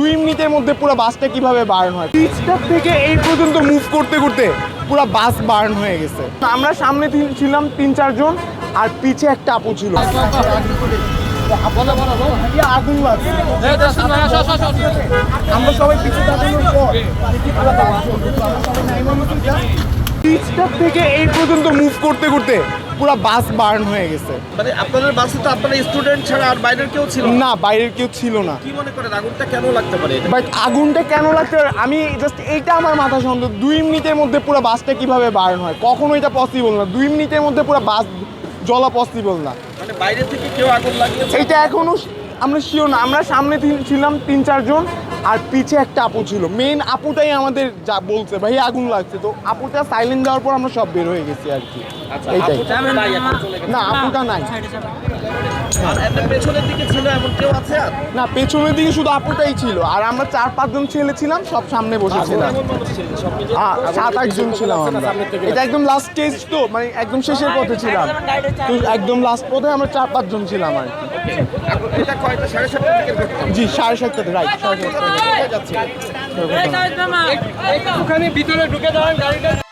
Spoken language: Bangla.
দুই মিনিটের মধ্যে পুরো বাসটা কীভাবে বার্ন হয়? পিচটার থেকে এই পর্যন্ত মুভ করতে করতে পুরো বাস বার্ন হয়ে গেছে। আমরা সামনে ছিলাম তিন চারজন আর পিছে একটা আপু ছিল। আমরা সবাই থেকে এই পর্যন্ত মুভ করতে করতে পুরো বাস বার্ন হয়ে গেছে। মানে আপনাদের বাসে তো আপনারা স্টুডেন্ট ছাড়া আর বাইরের কেউ ছিল না। বাইরের কেউ ছিল না। কি মনে করেন আগুনটা কেন লাগতে পারে বাট আগুনটা কেন লাগতে পারে? আমি জাস্ট এইটা আমার মাথা সন্দেহ। দুই মিনিটের মধ্যে পুরো বাসটা কীভাবে বার্ন হয়? কখনো এটা পসিবল না। দুই মিনিটের মধ্যে পুরো বাস জ্বলা পসিবল না। মানে বাইরে থেকে কেউ আগুন লাগিয়েছে? এটা এখনও আমরা শিওর না আমরা সামনে তিন- ছিলাম তিন চারজন আর পিছে একটা আপু ছিল। মেন আপুটাই আমাদের যা বলছে ভাই আগুন লাগছে। তো আপুটা সাইলেন্ট দেওয়ার পর আমরা সব বের হয়ে গেছি আর কি। এইটাই। গেছে। না আপুটা নাই। না পেছনের দিকে শুধু আপুটাই ছিল। আর আমরা চার পাঁচজন ছেলে ছিলাম সব সামনে বসেছিলাম। আ- সাত আট জন ছিলাম আমরা। এটা একদম লাস্ট স্টেজ তো মানে একদম শেষের পথে ছিলাম। তো একদম লাস্ট পথে আমরা চার পাঁচ জন ছিলাম আর কি। জি সাড়ে সাতটাতে রাইট সাড়ে ওখানে ভিতরে ঢুকে যাওয়ার গাড়িটা।